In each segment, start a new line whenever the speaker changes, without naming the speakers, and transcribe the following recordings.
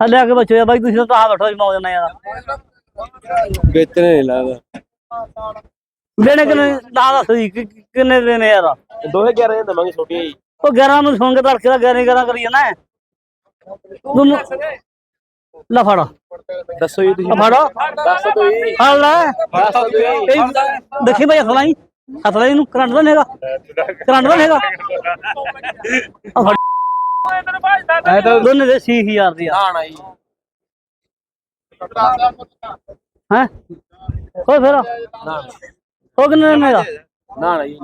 ਆ ਲਿਆ ਕੇ ਬੱਚੇ ਬਾਈ ਤੁਸੀਂ ਤਾਂ ਆ ਬੈਠੋ ਜੀ ਮੌਜ ਨਾਲ ਯਾਰ।
ਵੇਚਣੇ ਨਹੀਂ ਲੱਗਦਾ
ਦੇਣੇ ਕਿੰਨੇ ਦਾ ਦੱਸ ਜੀ ਕਿ- ਕਿ- ਕਿੰਨੇ ਦੇਣੇ ਯਾਰ?
ਦੋਹੇ 11 ਦੇ ਦਵਾਂਗੇ ਛੋਟੀਆਂ ਜੀ
ਉਹ 11 ਨੂੰ ਸੁਣ ਕੇ ਤੜਕੇ ਦਾ 11 11 ਕਰੀ ਜਾਣਾ ਹੈ। ਤੂੰ ਲੈ ਫੜ।
ਦੱਸੋ ਜੀ ਤੁਸੀਂ।
ਆ ਫੜ।
ਦੱਸ ਦੋ ਜੀ
ਫੜ ਲੈ।
ਦੱਸ ਦੋ ਜੀ
ਇਹ ਦੇਖੀ ਭਾਈ ਹੱਥ ਲਾਈ ਨੂੰ ਕਰੰਟ ਦਾ ਨੇਗਾ ਕਰੰਟ ਦਾ ਨੇਗਾ
ਐ ਤਾਂ
ਦੋਨੇ ਦੇ 6000 ਦੀ ਆ।
ਆਣਾ ਜੀ।
ਹੈ? ਹੋ ਫਿਰ?
ਨਾ।
ਹੋ ਕਿੰਨੇ ਨੇ ਦਾ?
ਨਾ ਨਾ ਜੀ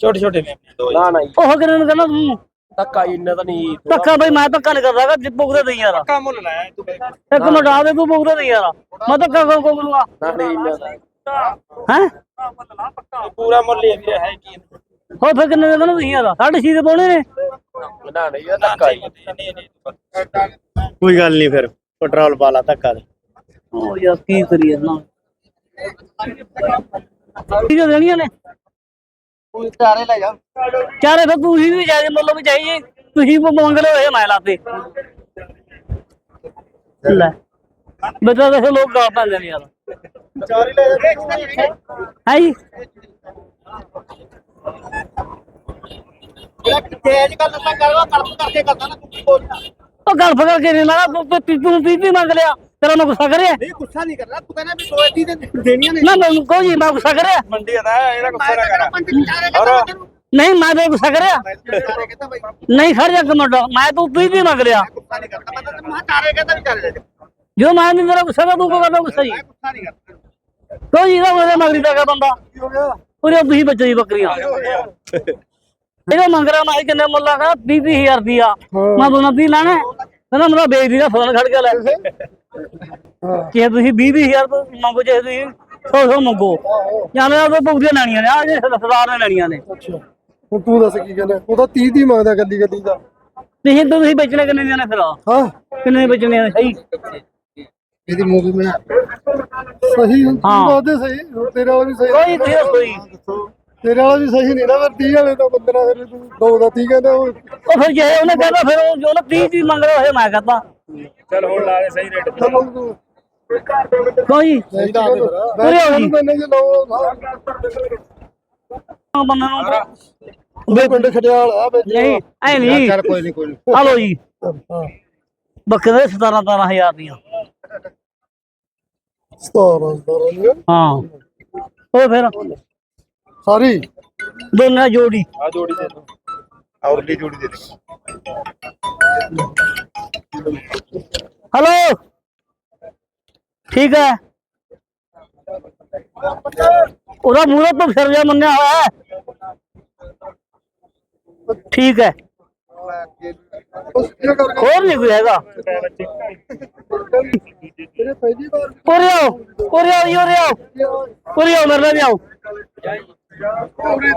ਛੋਟੇ ਛੋਟੇ ਨਾ। ਨਾ ਜੀ।
ਉਹ ਕਿੰਨੇ ਨੇ ਕਹਿੰਦਾ ਤੂੰ?
ਧੱਕਾ ਜੀ ਇੰਨਾ ਤਾਂ ਨਹੀਂ।
ਧੱਕਾ ਬਈ ਮੈਂ ਧੱਕਾ ਨਹੀਂ ਕਰਦਾਗਾ ਪੁੱਗਦੇ ਨਹੀਂ ਯਾਰ।
ਧੱਕਾ ਮੁੱਲ ਲਾਇਆ ਤੂੰ
ਇੱਕ ਮਿੰਟ ਆ ਦੇ ਤੂੰ ਪੁੱਗਦੇ ਨਹੀਂ ਯਾਰ। ਮੈਂ ਧੱਕਾ ਕੋ ਕੋ ਕਰੂੰਗਾ
ਨਾ ਨਹੀਂ ਇੰਨਾ ਤਾਂ
ਹੈ?
ਪੂਰਾ ਮੁੱਲ ਹੀ ਹੈ ਵੀਰੇ, ਹੈ ਕੀ
ਹੋ ਫਿਰ ਕਿੰਨੇ ਦੇ ਕਹਿੰਦਾ ਤੁਸੀਂ ਯਾਰ? ਸਾਢੇ ਛੇ ਦੇ ਪਾਉਣੇ ਨੇ।
ਨਾ ਨਹੀਂ ਇਹ ਧੱਕਾ ਜੀ
ਕੋਈ ਗੱਲ ਨਹੀਂ ਫਿਰ ਪੈਟਰੋਲ ਪਾ ਲਾ ਧੱਕਾ ਦੇ
ਉਹ ਯਾਰ ਕੀ ਕਰੀਏ ਨਾ ਕੀ ਦੇਣੀਆਂ ਨੇ?
ਕੋਈ ਚਾਰੇ ਲੈ ਜਾ।
ਚਾਰੇ ਫਿਰ ਤੁਸੀਂ ਵੀ ਜਾਇਜ਼ ਮੁੱਲ ਵੀ ਚਾਹੀਏ। ਤੁਸੀਂ ਵੀ ਮੰਗ ਲਓ ਇਹ ਮੈਂ ਲਾਤੇ। ਲੈ। ਬਤਾ ਦੇ ਲੋਕ ਗਾਲ ਪੈਂਦੇ ਨੇ ਯਾਰ।
ਚਾਰੇ ਲੈ ਜਾ।
ਹੈ ਜੀ?
ਤੇਜ ਗੱਲ ਕਰਕੇ ਕਰਦਾ ਨਾ
ਉਹ ਗੱਲ ਫਕਰ ਕੇ ਨਹੀਂ ਲਾਣਾ ਤੂੰ ਤੀਹ ਮੰਗ ਲਿਆ? ਤੇਰਾ ਮੈਂ ਗੁੱਸਾ ਕਰਿਆ?
ਨਹੀਂ ਗੁੱਸਾ ਨਹੀਂ ਕਰਨਾ। ਤੂੰ ਕਹਿੰਦਾ ਵੀ ਸੋਇਤੀ ਦੇ ਦੇਣੀਆਂ ਨੇ।
ਨਾ ਮੈਂ ਕੋਈ ਜੀ ਮੈਂ ਗੁੱਸਾ ਕਰਿਆ।
ਮੰਡੀ ਦਾ ਇਹਦਾ ਗੁੱਸਾ ਨਾ ਕਰ।
ਨਹੀਂ ਮੈਂ ਤੇ ਗੁੱਸਾ ਕਰਿਆ। ਨਹੀਂ ਖੜ ਜਾ ਕਮੰਡ ਮੈਂ ਤੂੰ ਤੀਹ ਮੰਗ ਲਿਆ?
ਗੁੱਸਾ ਨਹੀਂ ਕਰਦਾ। ਮੈਂ ਤਾਂ ਤੈਨੂੰ ਹਾਂ ਚਾਰੇ ਕਹਿੰਦਾ ਵੀ ਚਾਰੇ ਲੈ ਜਾ।
ਜੋ ਮੈਂ ਨਹੀਂ ਤੇਰਾ ਗੁੱਸਾ ਤੂੰ ਕੋ ਕਰਦਾ ਗੁੱਸਾ ਜੀ?
ਮੈਂ ਗੁੱਸਾ ਨਹੀਂ ਕਰਦਾ।
ਕੋਈ ਜੀ ਦਾ ਮੇਰੇ ਮਗਰੀ ਦਾ ਬੰਦਾ।
ਕੀ ਹੋ ਗਿਆ?
ਪੂਰੇ ਤੁਸੀਂ ਬੱਚੇ ਦੀ ਬੱਕਰੀਆਂ ਇਹਦਾ ਮੰਗ ਰਿਹਾ ਮੈਂ ਕਿੰਨੇ ਮੁੱਲਾ ਕਾ 30 ਹਜ਼ਾਰ ਰੁਪਿਆ ਮੈਂ ਦੋਨਾਂ ਦੀ ਲੈਣਾ। ਕਹਿੰਦਾ ਮੇਰਾ ਵੇਚਦੀ ਦਾ ਫੋਨ ਖੜ ਗਿਆ ਲੈ। ਕਿ ਤੁਸੀਂ 20 ਹਜ਼ਾਰ ਤੋਂ ਮੰਗੋ ਜੇ ਤੁਸੀਂ 100 100 ਮੰਗੋ। ਜਾਂ ਮੈਂ ਉਹ ਭੁਗਦੀਆਂ ਲੈਣੀਆਂ ਨੇ। ਆ ਜੇ ਸਰਦਾਰ ਨੇ ਲੈਣੀਆਂ ਨੇ।
ਅੱਛਾ। ਹੁਣ ਤੂੰ ਦੱਸ ਕੀ ਕਹਿੰਦਾ? ਉਹ ਤਾਂ 30 ਦੀ ਮੰਗਦਾ ਗੱਲੀ ਗੱਲੀ ਦਾ।
ਤੁਸੀਂ ਤਾਂ ਤੁਸੀਂ ਵੇਚਣੇ ਕਿੰਨੇ ਦੀਆਂ ਨੇ ਫਿਰ?
ਹਾਂ।
ਕਿੰਨੇ ਵੇਚਣੇ ਨੇ ਸਹੀ।
ਇਹਦੀ ਮੂਵੀ ਬਣਾ
ਸਹੀ
ਹਾਂ।
ਬਾਦੇ ਸਹੀ। ਤੇਰਾ ਵੀ ਸਹੀ।
ਕੋਈ ਕੋਈ ਕੋਈ
ਤੇਰੇ ਵਾਲਾ ਵੀ ਸਹੀ ਨਹੀਂ ਨਾ ਫਿਰ 30 ਵਾਲੇ ਤਾਂ ਬੰਦਰਾ ਫਿਰ ਤੂੰ ਦੋ ਦਾ 30 ਕਹਿੰਦਾ ਉਹ
ਉਹ ਫਿਰ ਜੇ ਉਹਨੇ ਕਹਿੰਦਾ ਫਿਰ ਉਹ ਜੋ ਨਾ 30 ਦੀ ਮੰਗ ਰਿਹਾ ਉਹ ਮੈਂ ਕਹਤਾ
ਚਲ ਹੁਣ ਲਾ ਦੇ ਸਹੀ ਰੇਟ
ਚਲੋ ਤੂੰ।
ਕੋਈ
ਸਹੀ ਤਾਂ ਫਿਰ।
ਆਓ ਜੀ।
ਮੈਨੇ ਜੇ ਲਓ
ਬੰਦੇ ਨੂੰ
ਉਹ ਪਿੰਡ ਖੜਿਆਲ ਆ ਵਿੱਚ
ਨਹੀਂ ਐ ਨਹੀਂ
ਚੱਲ ਕੋਈ ਨਹੀਂ ਕੋਈ ਨਹੀਂ।
ਹਲੋ ਜੀ।
ਹਾਂ।
ਬੱਕਰੇ 17 17000 ਦੀਆਂ।
17 17
ਹਾਂ। ਉਹ ਫਿਰ?
ਸਾਰੀ
ਦੋਨਾਂ ਜੋੜੀ
ਆ ਜੋੜੀ ਦੇ ਦੋ
ਔਰਲੀ ਜੋੜੀ ਦੇ ਦੇ
ਹਲੋ ਠੀਕ ਹੈ ਉਹਦਾ ਮੂਹਰੇ ਤੋਂ ਫਿਰ ਜਾ ਮੰਨਿਆ ਹੋਇਆ ਹੈ ਠੀਕ ਹੈ
ਉਸ ਕੀ ਕਰਕੇ
ਹੋਰ ਨਹੀਂ ਕੋਈ ਹੈਗਾ
ਤੇਰੇ ਪਹਿਲੀ ਵਾਰ
ਉਰੇ ਆਓ ਉਰੇ ਆਓ ਜੀ, ਵੀ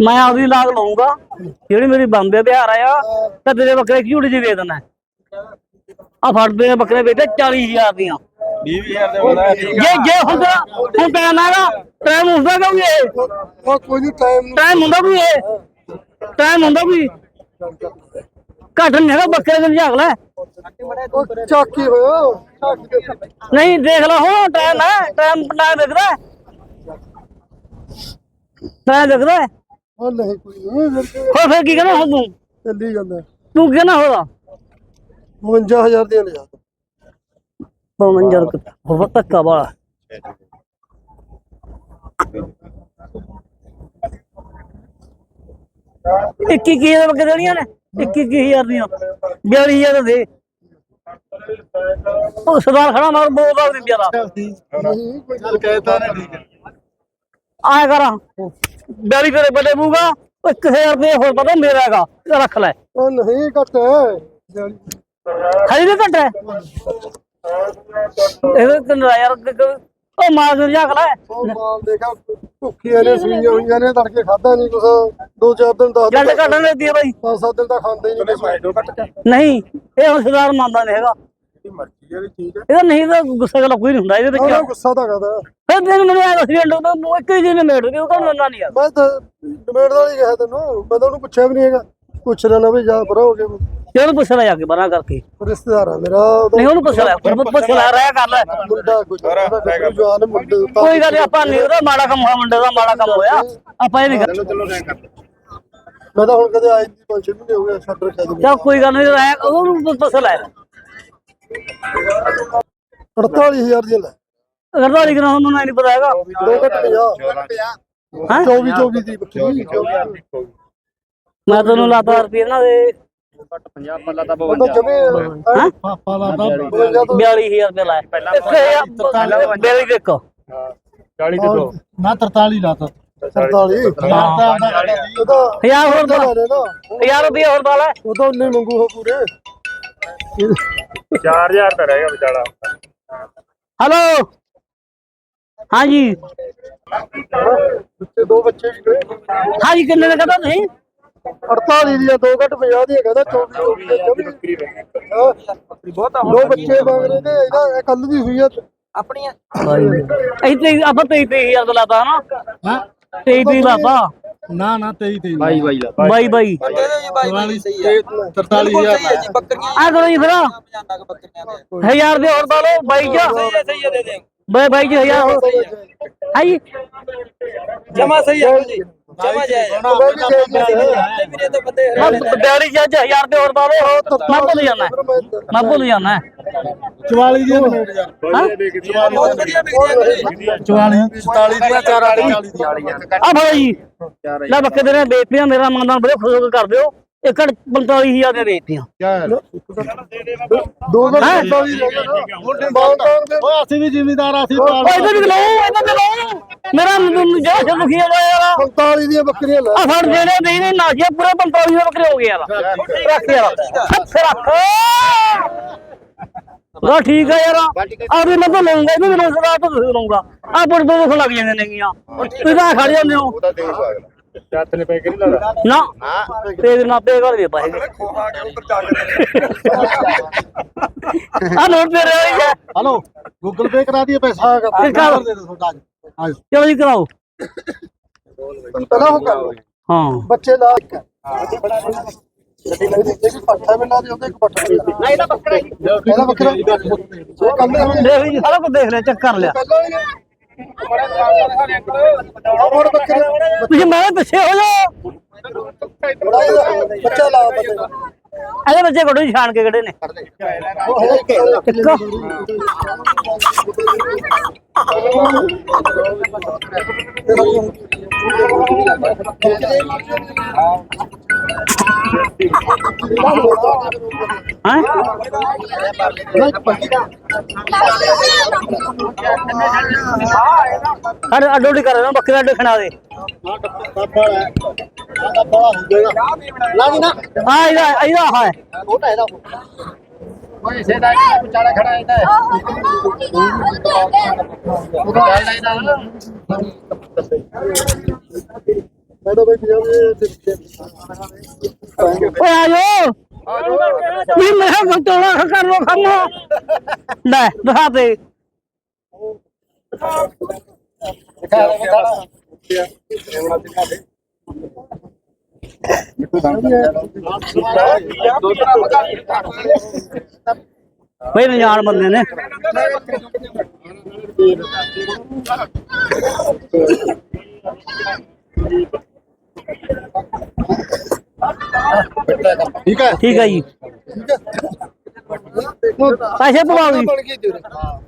ਮੈਂ ਆਪਦੀ ਲਾਗ ਲਾਉਂਗਾ। ਜਿਹੜੀ ਮੇਰੀ ਬੰਬੇ ਬਿਹਾਰ ਆਇਆ ਤਾਂ ਤੇਰੇ ਬੱਕਰੇ ਝੂੜੀ ਜੀ ਦੇ ਦੇਣਾ ਆ ਫੜਦੇ ਨੇ ਬੱਕਰੇ ਵੇਚਦੇ 40000 ਦੀਆਂ।
20000 ਦੇ ਬਣਾ
ਜੇ ਜੇ ਹੁੰਦਾ ਹੁਣ ਟਾਈਮ ਆਗਾ ਟਾਈਮ ਹੁੰਦਾ ਕੋਈ ਇਹ?
ਉਹ ਕੋਈ ਨਹੀਂ ਟਾਈਮ
ਟਾਈਮ ਹੁੰਦਾ ਕੋਈ ਇਹ? ਟਾਈਮ ਹੁੰਦਾ ਕੋਈ? ਘੱਟ ਨਹੀਂ ਹੈਗਾ ਬੱਕਰੇ ਦੇ ਝਾਕ ਲੈ।
ਚਾਕੀ ਹੋਇਆ
ਨਹੀਂ ਦੇਖ ਲੈ ਹੁਣ ਟਾਈਮ ਹੈ ਟਾਈਮ ਟਾਈਮ ਦਿਖਦਾ ਟਾਈਮ ਦਿਖਦਾ ਹੈ।
ਉਹ ਨਹੀਂ ਕੋਈ ਨਹੀਂ ਫਿਰ
ਹੋਰ ਫਿਰ ਕੀ ਕਹਿੰਦਾ ਹੁਣ ਤੂੰ?
ਚੱਲੀ ਜਾਂਦਾ
ਤੂੰ ਕੀ ਕਹਿੰਦਾ ਹੋਦਾ
52000 ਦੀਆਂ ਲੈ ਜਾ
ਮੰਜਰ ਹੋਰ ਧੱਕਾ ਵਾਲਾ। ਇੱਕੀ ਕੀ ਹਜ਼ਾਰ ਬੱਕਰੇ ਦੇਣੀਆਂ ਨੇ? ਇੱਕੀ ਇੱਕੀ ਹਜ਼ਾਰ ਦੀਆਂ। ਬਿਆਲੀ ਹਜ਼ਾਰ ਦੇ। ਉਹ ਸਰਦਾਰ ਖੜਾ ਮਾਰ ਨਹੀਂ ਪਿਆਰਾ
ਨਹੀਂ ਕੋਈ
ਚੱਲ ਕਹਿਤਾ ਨਾ ਠੀਕ ਹੈ।
ਆਇਆ ਕਰਾਂ। ਬਿਆਲੀ ਤੇਰੇ ਬੱਲੇ ਬੂਗਾ ਉਹ 1000 ਰੁਪਏ ਹੋਰ ਪਤਾ ਮੇਰਾ ਹੈਗਾ ਇਹ ਰੱਖ ਲੈ।
ਉਹ ਨਹੀਂ ਘੱਟ ਹੈ।
ਖਾਲੀ ਦੇ ਘਟ ਹੈ? ਇਹਦੇ ਤੇ ਯਾਰ ਉਹ ਮਾਰ ਦੇ ਜਾ ਲੈ।
ਉਹ ਮਾਲ ਦੇਖਾ ਭੁੱਖੀਆਂ ਨੇ ਸੂਈਆਂ ਹੋਈਆਂ ਨੇ ਤੜਕੇ ਖਾਦਾ ਨਹੀਂ ਕੁਛ। ਦੋ ਚਾਰ ਦਿਨ ਦਸ
ਜੱਟ
ਦਿਨ
ਕੱਢਣ ਦੇ ਬਾਈ।
ਪੰਜ ਸੱਤ ਦਿਨ ਤਾਂ ਖਾਂਦੇ ਹੀ ਨਹੀਂ
ਇਹ ਹੁਣ ਸਰਦਾਰ ਮੰਨਦਾ ਨਹੀਂ ਹੈਗਾ।
ਮਰਜ਼ੀ ਹੈ ਠੀਕ ਹੈ
ਇਹਦਾ ਨਹੀਂ ਤਾਂ ਗੁੱਸੇ ਦਾ ਕੋਈ ਨਹੀਂ ਹੁੰਦਾ ਇਹਦੇ
ਉਹਦਾ
ਵਿੱਚ
ਗੁੱਸਾ ਤਾਂ ਕਰਦਾ।
ਫਿਰ ਦਿਨ ਮੈਨੂੰ ਆਇਆ ਸੀ ਅੰਡੋ ਤਾਂ ਇੱਕ ਹੀ ਦਿਨ ਮੇੜ ਕੇ ਉਹ ਕਹਿੰਦਾ ਮੰਨਦਾ ਨਹੀਂ ਯਾਰ
ਮੈਂ ਤਾਂ ਡਿਮੇਟ ਦਾ ਹੀ ਕਿਹਾ ਤੈਨੂੰ ਮੈਂ ਤਾਂ ਉਹਨੂੰ ਪੁੱਛਿਆ ਵੀ ਨਹੀਂ ਹੈਗਾ। ਪੁੱਛ ਲੈਣਾ ਵੀ ਜਾ ਪਰਾ ਹੋ ਕੇ
ਤੇ ਉਹਨੂੰ ਪੁੱਛ ਲੈ ਜਾ ਕੇ ਬਣਾ ਕਰਕੇ।
ਰਿਸ਼ਤੇਦਾਰ ਆ ਮੇਰਾ ਉਹਦਾ
ਨਹੀਂ ਉਹਨੂੰ ਪੁੱਛ ਲੈ ਪੁੱਛ- ਪੁੱਛ ਲੈ ਰਹਿ ਕਰ ਲੈ।
ਮੁੰਡਾ ਕੋਈ ਉਹਦਾ ਜਵਾਨ ਮੁੰਡੇ ਦਾ
ਕੋਈ ਗੱਲ ਨੀ, ਆਪਾਂ ਨਹੀਂ ਉਹਦਾ ਮਾੜਾ ਕੰਮ ਹੋਇਆ ਮੁੰਡੇ ਦਾ ਮਾੜਾ ਕੰਮ ਹੋਇਆ। ਆਪਾਂ ਇਹ ਨਹੀਂ ਕਰ
ਚਲੋ ਰਹਿ ਕਰ।
ਮੈਂ ਤਾਂ ਹੁਣ ਕਦੇ ਆਈ ਨਹੀਂ ਪੰਜ ਛੇ ਮਹੀਨੇ ਹੋ ਗਏ ਛੱਡ ਰੱਖਿਆ ਜੀ
ਚੱਲ ਕੋਈ ਗੱਲ ਨਹੀਂ ਰਹਿ ਉਹਨੂੰ ਪੁੱਛ ਲੈ।
48000 ਦੀ ਲੈ।
ਤਾਂ ਲਿਖਣਾ ਮੈਨੂੰ ਨਹੀਂ ਪਤਾ ਹੈਗਾ।
ਦੋ ਘੱਟ 50
ਹੈਂ?
24 24 ਦੀ ਬੱਕਰੀ। 24
ਮੈਂ ਤੈਨੂੰ ਲਾਤਾ ਰੁਪਏ ਨਾ ਦੇ।
50 ਪੱਲਾ ਤਾਂ
ਉਹਦਾ ਜਮੇ
ਹੈਂ?
ਪਾਪਾ ਦਾ 52 ਤੋਂ
42000 ਰੁਪਏ ਲਾਇਆ। ਇੱਕ ਹਜ਼ਾਰ ਬੇਰੀ ਦੇ ਇੱਕ
40 ਦੇ ਦੋ।
ਨਾ 43 ਲਾਤਾ। 43 ਉਹਦਾ
ਹਜ਼ਾਰ ਹੋਰ
ਨਾ
ਹਜ਼ਾਰ ਰੁਪਏ ਹੋਰ ਪਾ ਲੈ।
ਉਹ ਤਾਂ ਉਹਨੇ ਮੰਗੂ ਹੋ ਪੂਰੇ।
4000 ਤਾਂ ਰਹਿ ਗਿਆ ਵਿਚਾਰਾ
ਹੈਲੋ ਹਾਂਜੀ।
ਬੱਚੇ ਦੋ ਬੱਚੇ ਵੀ ਗਏ।
ਹਾਂਜੀ ਕਿੰਨੇ ਦਾ ਕਹਤਾ ਤੁਸੀਂ?
48 ਦੀ ਆ ਦੋ ਘੱਟ 50 ਦੀ ਹੈਗਾ ਤਾਂ 24 ਦੀ ਜਮੀ
ਬੱਕਰੀ
ਬਹੁਤ ਦੋ ਬੱਚੇ ਮੰਗ ਰਹੇ ਨੇ ਇਹਦਾ ਕੱਲ ਦੀ ਹੋਈ ਆ।
ਅਸੀਂ ਤੇ ਆਪਾਂ 23 23000 ਦਾ ਲਾਤਾ ਹਨਾ।
ਹਾਂ।
23 23 ਲਾਤਾ।
ਨਾ ਨਾ 23 23
ਬਾਈ ਬਾਈ ਲਾ
ਬਾਈ ਬਾਈ
43000
ਆ। ਕਰੋ ਜੀ ਫਿਰ। ਹਜ਼ਾਰ ਦੇ ਹੋਰ ਪਾ ਲਓ ਬਾਈ ਚ। ਬਾਈ ਬਾਈ ਜੀ ਹਜ਼ਾਰ ਹੋਰ। ਹਾਂਜੀ
ਜਮਾ ਸਹੀ ਹੈ ਜੀ। ਜਮਾ ਜਾਏ
ਮੈਂ ਦਿਹਾੜੀ ਚ ਅੱਜ ਹਜ਼ਾਰ ਦੇ ਹੋਰ ਪਾ ਲਓ ਮੈਂ ਭੁੱਲ ਜਾਣਾ। ਮੈਂ ਭੁੱਲ ਜਾਣਾ।
44 ਦੀ ਨੋਟ ਯਾਰ
ਹਾਂ
ਬਹੁਤ ਵਧੀਆ ਵਿਕ ਗਿਆ
44 47 ਦੀਆਂ 4 40 ਦੀਆਂ
ਆ ਜੀ ਲੈ ਬੱਕੇ ਦੇ ਨੇ ਵੇਚਤੀਆਂ ਮੇਰਾ ਮੰਗਦਾ ਬੜੇ ਖੁਸ਼ ਹੋ ਕੇ ਕਰ ਦਿਓ। ਏਕੜ 45000 ਦੇ ਵੇਚਤੀਆਂ
ਦੋ ਘੱਟ 47 ਰਹਿ ਗਿਆ ਨਾ ਬਾਉਂਡਾਊਨ ਦੇ। ਓਏ ਅਸੀਂ ਵੀ ਜ਼ਿਮੀਦਾਰ ਅਸੀਂ
ਓ ਇਧਰ ਵੀ ਲਓ ਇਧਰ ਵੀ ਲਓ ਮੇਰਾ ਜਿਹੜਾ ਸੇ ਦੁਖੀ ਹੋ ਗਿਆ ਯਾਰ?
47 ਦੀਆਂ ਬੱਕਰੀਆਂ ਲੈ।
ਆ ਫੜ ਜਿਹੜੇ ਨਹੀਂ ਨਹੀਂ ਨਾਜੇ ਪੂਰੇ 45 ਦੇ ਬੱਕਰੇ ਹੋ ਗਏ ਯਾਰ। ਰੱਖ ਯਾਰ। ਹੱਥ ਰੱਖ। ਉਹ ਠੀਕ ਹੈ ਯਾਰ। ਆ ਵੀ ਮੈਂ ਤਾਂ ਲਊਂਗਾ ਇਹਨੂੰ ਵੀ ਲਊਂਗਾ ਤਾਂ ਤੁਸੀਂ ਲਊਂਗਾ। ਆ ਪੁੱਟ ਦੋ ਦੁੱਖ ਲੱਗ ਜਾਂਦੇ ਨੇਗੀਆਂ। ਤੁਸੀਂ ਤਾਂ ਖੜ ਜਾਂਦੇ ਹੋ।
ਚੱਤ ਨੇ ਪੈ ਕੇ ਨਹੀਂ ਲਾਦਾ?
ਨਾ। ਤੇ ਨਾ ਪੇ ਘਰ ਦੇ ਪਾਏਗੇ ਆ ਨੋਟ ਦੇ ਰਹੇ ਹੈ।
ਹਲੋ ਗੂਗਲ ਪੇ ਕਰਾ ਦਈਏ ਪੈਸਾ
ਫਿਰ ਕਰ।
ਦੇ ਦੇ ਤੁਹਾਡਾ ਅੱਜ
ਚਲੋ ਜੀ ਕਰਾਓ।
ਪਹਿਲਾਂ ਹੋ ਕਰ
ਹਾਂ।
ਬੱਚੇ ਲਾ ਇੱਕ। ਇਹ ਪੱਠਾ ਵੀ ਲਾ ਦੇ ਉਹਦੇ ਇੱਕ ਪੱਠਾ ਵੀ ਲਾ ਇਹਦਾ ਬੱਕਰਾ ਇਹਦਾ ਬੱਕਰਾ ਉਹ ਕੰਮ ਨਹੀਂ
ਦੇਖ ਜੀ ਸਾਰਾ ਕੁਝ ਦੇਖ ਲਿਆ ਚੈੱਕ ਕਰ ਲਿਆ।
ਪਹਿਲਾਂ ਹੋਰ ਬੱਕਰਾ
ਤੁਸੀਂ ਮੈਂ ਪਿੱਛੇ ਹੋ ਜਾਓ।
ਬੱਚਾ ਲਾ ਬੱਚੇ।
ਇਹਦੇ ਬੱਚੇ ਕੋਲ ਛਾਣ ਕੇ ਕਿਹੜੇ ਨੇ।
ਹੈ? ਇੱਕ
ਅੱਡੋ ਅੱਡੀ ਕਰ ਬੱਕਰੀ ਬੱਕਰਾ ਅੱਡ ਖਣਾ ਦੇ। ਆ ਇਹਦਾ ਇਹਦਾ ਹੈ।
ਛੋਟਾ ਇਹਦਾ ਮੈਂ ਤਾਂ ਬਈ ਪੰਜਾਬ ਦੇ
ਓਏ ਆ ਵੀ ਮੈਂ ਘੰਟੋਲਾ ਕਰ ਲੋ ਕੰਮ ਲੈ, ਦਿਖਾ ਦੇ। ਬਈ ਨਜਾਣ ਬੰਦੇ ਨੇ।
ਠੀਕ ਹੈ?
ਠੀਕ ਹੈ ਜੀ।
ਹੈ
ਪੈਸੇ ਪਵਾਓ ਜੀ।
ਬਣ ਗਈ ਤੇਰੇ।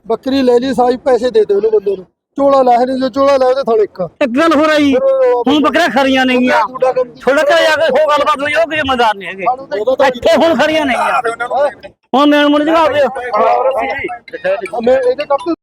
ਬੱਕਰੀ ਲੈ ਲਈ ਸਾਈ ਪੈਸੇ ਦੇ ਦੇ ਉਹਨੂੰ ਬੰਦੇ ਨੂੰ। ਚੋਲਾ ਲੈ ਨਹੀਂ ਜੋ ਚੋਲਾ ਲੈ ਉਹਦੇ ਥਾਲ ਇੱਕ।
ਇੱਕ ਗੱਲ ਹੋ ਰਹੀ ਹੁਣ ਬੱਕਰਾ ਖਰੀਆਂ ਨਹੀਂ
ਕੰਮ
ਥੋੜਾ ਜਿਹਾ ਜਾ ਕੇ ਉਹ ਗੱਲਬਾਤ ਹੋਈ ਉਹ ਕਿ ਜ਼ਿੰਮੇਦਾਰ ਨਹੀਂ ਹੈਗੇ। ਇੱਥੇ ਹੁਣ ਖਰੀਆਂ ਨਹੀਂ ਗਿਆ ਹੁਣ ਮੇਨ ਮੁੰਡੇ ਜਗਾ ਦਿਓ
ਮੈਂ ਇਹਦੇ ਕੰਮ